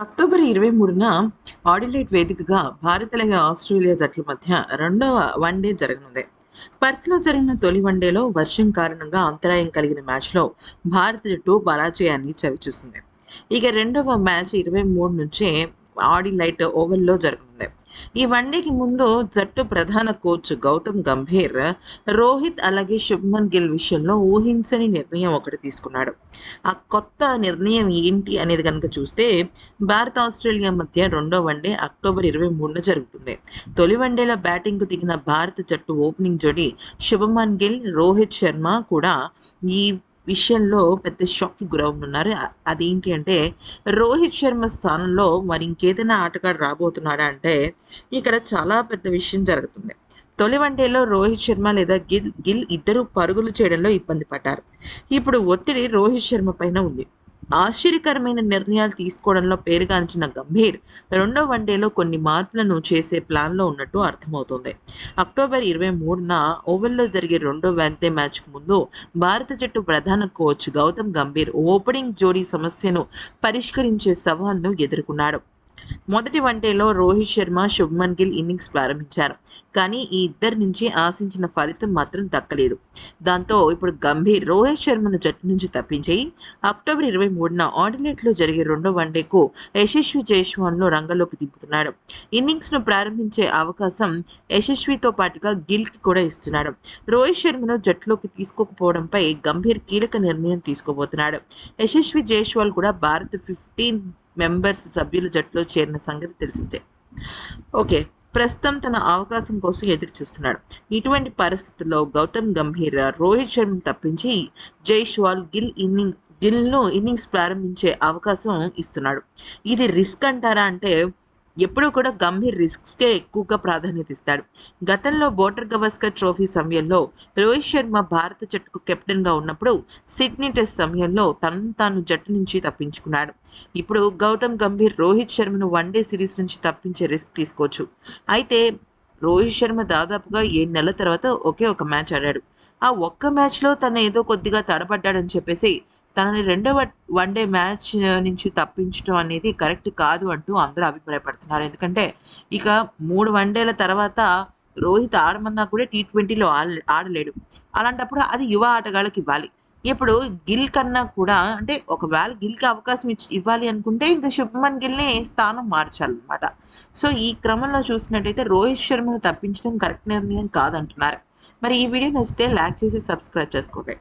October ఇరవై మూడున Adelaide వేదికగా భారత ఆస్ట్రేలియా జట్ల మధ్య రెండవ వన్డే జరగనుంది. పర్త్లో జరిగిన తొలి వన్డేలో వర్షం కారణంగా అంతరాయం కలిగిన మ్యాచ్లో భారత జట్టు పరాజయాన్ని చవిచూసింది. ఇక రెండవ మ్యాచ్ ఇరవై మూడు నుంచే ఆడిలైట్ ఓవెల్లో జరగనుంది. ఈ ముందు జట్టు ప్రధాన కోచ్ గౌతమ్ గంభీర్ రోహిత్ అలాగే శుభ్మన్ గిల్ విషయంలో ఊహించని నిర్ణయం ఒకటి తీసుకున్నాడు. ఆ కొత్త నిర్ణయం ఏంటి అనేది కనుక చూస్తే భారత్ ఆస్ట్రేలియా మధ్య రెండో వన్డే అక్టోబర్ ఇరవై మూడున జరుగుతుంది. తొలి వన్డేలో బ్యాటింగ్కు దిగిన భారత జట్టు ఓపెనింగ్ జోడి శుభమన్ గిల్ రోహిత్ శర్మ కూడా ఈ విషయంలో పెద్ద షాక్కి గురవుతున్నారు. అదేంటి అంటే రోహిత్ శర్మ స్థానంలో మరి ఇంకేదైనా ఆటగాడు రాబోతున్నాడా అంటే ఇక్కడ చాలా పెద్ద విషయం జరుగుతుంది. తొలి వన్డేలో రోహిత్ శర్మ లేదా గిల్ గిల్ ఇద్దరు పరుగులు చేయడంలో ఇబ్బంది పడ్డారు. ఇప్పుడు ఒత్తిడి రోహిత్ శర్మ పైన ఉంది. ఆశ్చర్యకరమైన నిర్ణయాలు తీసుకోవడంలో పేరుగాంచిన గంభీర్ రెండో వన్డేలో కొన్ని మార్పులను చేసే ప్లాన్లో ఉన్నట్టు అర్థమవుతుంది. అక్టోబర్ ఇరవై మూడున ఓవెల్లో జరిగే రెండో వన్డే మ్యాచ్కు ముందు భారత జట్టు ప్రధాన కోచ్ గౌతమ్ గంభీర్ ఓపెనింగ్ జోడీ సమస్యను పరిష్కరించే సవాల్ను ఎదుర్కొన్నాడు. మొదటి వన్డేలో రోహిత్ శర్మ శుభ్మన్ గిల్ ఇన్నింగ్స్ ప్రారంభించారు. కానీ ఈ ఇద్దరి నుంచి ఆశించిన ఫలితం మాత్రం దక్కలేదు. దాంతో ఇప్పుడు గంభీర్ రోహిత్ శర్మను జట్టు నుంచి తప్పించి అక్టోబర్ ఇరవై మూడున ఆడిలెట్లో జరిగే రెండో వన్డేకు యశస్వి జైస్వాల్ను రంగంలోకి దింపుతున్నాడు. ఇన్నింగ్స్ను ప్రారంభించే అవకాశం యశస్వితో పాటుగా గిల్కి కూడా ఇస్తున్నాడు. రోహిత్ శర్మను జట్టులోకి తీసుకోకపోవడంపై గంభీర్ కీలక నిర్ణయం తీసుకోబోతున్నాడు. యశస్వి జైస్వాల్ కూడా భారత్ ఫిఫ్టీన్ మెంబర్స్ సభ్యుల జట్టులో చేరిన సంగతి తెలిసిందే. ఓకే ప్రస్తుతం తన అవకాశం కోసం ఎదురు చూస్తున్నాడు ఇటువంటి పరిస్థితుల్లో గౌతమ్ గంభీర్ రోహిత్ శర్మను తప్పించి జైష్వాల్ గిల్ ఇన్నింగ్ గిల్ను ఇన్నింగ్స్ ప్రారంభించే అవకాశం ఇస్తున్నాడు. ఇది రిస్క్ అంటారా అంటే ఎప్పుడూ కూడా గంభీర్ రిస్క్స్కే ఎక్కువగా ప్రాధాన్యత ఇస్తాడు. గతంలో బోటర్ గవస్కర్ ట్రోఫీ సమయంలో రోహిత్ శర్మ భారత జట్టుకు కెప్టెన్గా ఉన్నప్పుడు సిడ్నీ టెస్ట్ సమయంలో తనను తాను జట్టు నుంచి తప్పించుకున్నాడు. ఇప్పుడు గౌతమ్ గంభీర్ రోహిత్ శర్మను వన్డే సిరీస్ నుంచి తప్పించే రిస్క్ తీసుకోవచ్చు. అయితే రోహిత్ శర్మ దాదాపుగా ఏడు నెలల తర్వాత ఒకే ఒక మ్యాచ్ ఆడాడు. ఆ ఒక్క మ్యాచ్లో తను ఏదో కొద్దిగా తడబడ్డాడని చెప్పేసి తనని రెండవ వన్డే మ్యాచ్ నుంచి తప్పించడం అనేది కరెక్ట్ కాదు అంటూ అందరూ అభిప్రాయపడుతున్నారు. ఎందుకంటే ఇక మూడు వన్డేల తర్వాత రోహిత్ ఆడమన్నా కూడా టీ ట్వంటీలో ఆడలేడు. అలాంటప్పుడు అది యువ ఆటగాళ్ళకి ఇవ్వాలి. ఇప్పుడు గిల్ కన్నా కూడా అంటే ఒకవేళ గిల్కి అవకాశం ఇచ్చి ఇవ్వాలి అనుకుంటే ఇంకా శుభ్మన్ గిల్ని స్థానం మార్చాలన్నమాట. సో ఈ క్రమంలో చూసినట్టయితే రోహిత్ శర్మను తప్పించడం కరెక్ట్ నిర్ణయం కాదంటున్నారు. మరి ఈ వీడియో నచ్చితే లైక్ చేసి సబ్స్క్రైబ్ చేసుకోండి.